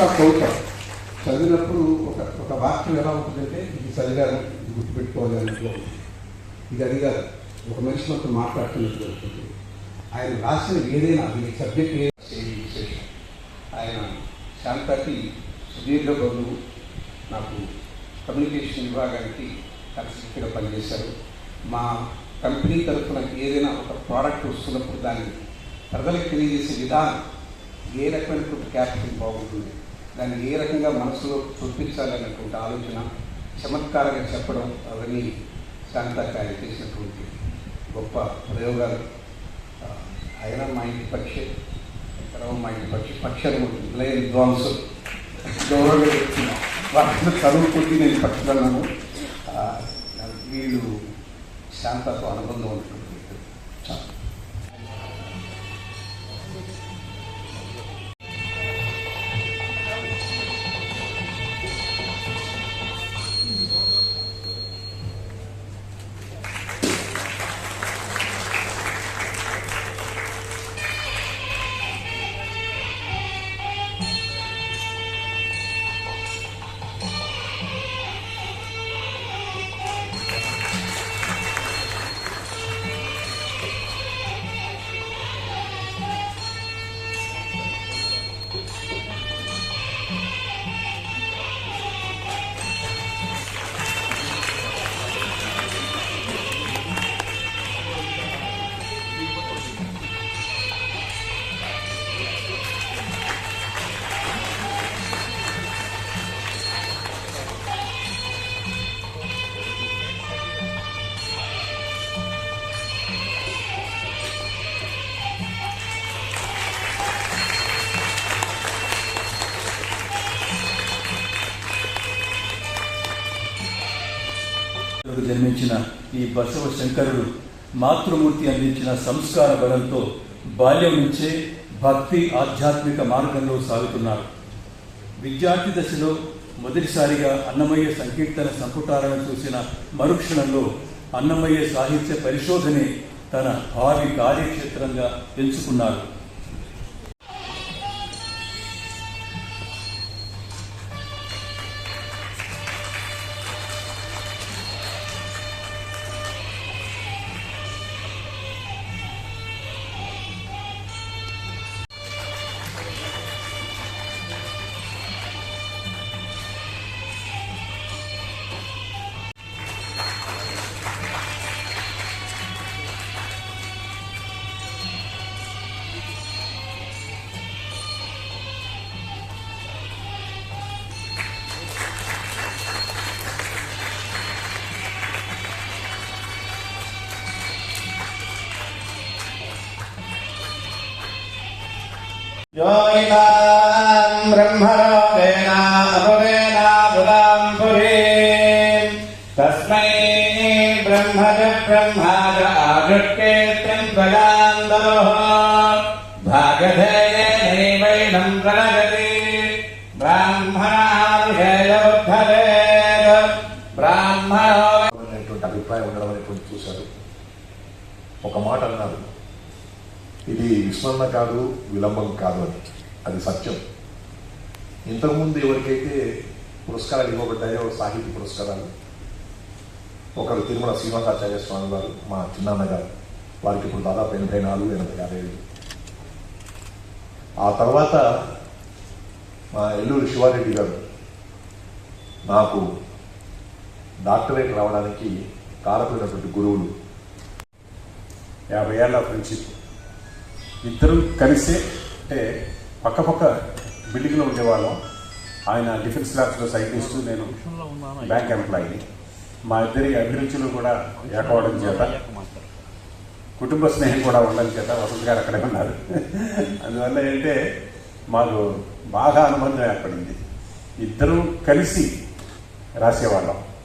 పుస్తకాలు చదివినప్పుడు ఒక ఒక వాక్యం ఎలా ఉంటుందంటే ఇది చదివారు ఇది గుర్తుపెట్టుకోవాలి అన్నట్లు ఇది అది కాదు ఒక మనిషి మొత్తం మాట్లాడుతున్నట్టు జరుగుతుంది. ఆయన రాసిన ఏదైనా అది సబ్జెక్ట్ ఏదైనా విశేషం. ఆయన శాంతాకి సుదీర్ఘ బంధువు నాకు కమ్యూనికేషన్ విభాగానికి కన్సల్ట్గా పనిచేశారు. మా కంపెనీ తరఫున ఏదైనా ఒక ప్రోడక్ట్ వస్తున్నప్పుడు దాన్ని ప్రజలకు తెలియజేసే విధానం ఏ రకమైనటువంటి క్యాపిటల్ బాగుంటుంది? దాన్ని ఏ రకంగా మనసులో చూపించాలన్నటువంటి ఆలోచన చమత్కారంగా చెప్పడం అవన్నీ శాంతకి చేసినటువంటి గొప్ప ప్రయోగాలు. ఆయన మా ఇంటి పక్షి తర్వాత మా ఇంటి పక్షి పక్షి ఉంటుంది. లయ విద్వాంసులు గౌరవంగా వాళ్ళ చదువు కొద్ది నేను పక్షులన్నాను వీళ్ళు శాంతతో అనుబంధం ఉంటుంది జన్మించిన ఈ బసవ శంకరుడు మాతృమూర్తి అందించిన సంస్కార బలంతో బాల్యం నుంచే భక్తి ఆధ్యాత్మిక మార్గంలో సాగుతున్నారు. విద్యార్థి దశలో మొదటిసారిగా అన్నమయ్య సంకీర్తన సంపుటాలను చూసిన మరుక్షణంలో అన్నమయ్య సాహిత్య పరిశోధనే తన భావి కార్యక్షేత్రంగా ఎంచుకున్నారు. योगिनाम् ब्रह्मलोकेनामृतेनाभुताम् पुरीम् तस्मै ब्रह्म च ब्रह्मा च आदृष्टे त्रिम्बलान्दरोः भागधेयेनैवैनम् प्रणगति ब्राह्मणाभिषयोद्धरेत् ब्राह्मणो అనేటువంటి అభిప్రాయం ఉండడం అనేటువంటి చూశారు ఒక మాట అన్నారు ఇది విస్మరణ కాదు విలంబం కాదు అని. అది సత్యం. ఇంతకుముందు ఎవరికైతే పురస్కారాలు ఇవ్వబడ్డాయో సాహిత్య పురస్కారాలు ఒకరు తిరుమల శ్రీనివాసాచార్య స్వామి వారు మా చిన్నాన్న గారు వారికి ఇప్పుడు దాదాపు ఎనభై నాలుగు ఎనభై ఆరేళ్ళు ఆ తర్వాత మా ఎల్లూరు శివారెడ్డి గారు నాకు డాక్టరేట్ రావడానికి కారకులైనటువంటి గురువులు యాభై ఏళ్ళ ఫ్రెండ్షిప్ ఇద్దరు కలిసే అంటే పక్కపక్క బిల్డింగ్లో ఉండేవాళ్ళం. ఆయన డిఫెన్స్ ల్యాబ్స్లో సైంటిస్ట్ నేను బ్యాంక్ ఎంప్లాయీని. మా ఇద్దరి అభిరుచులు కూడా ఏకవడం చేత కుటుంబ స్నేహం కూడా ఉండడం చేత వసంత్ గారు అక్కడే ఉన్నారు. అందువల్ల ఏంటంటే మాకు బాగా అనుబంధం ఏర్పడింది. ఇద్దరూ కలిసి రాసేవాళ్ళం.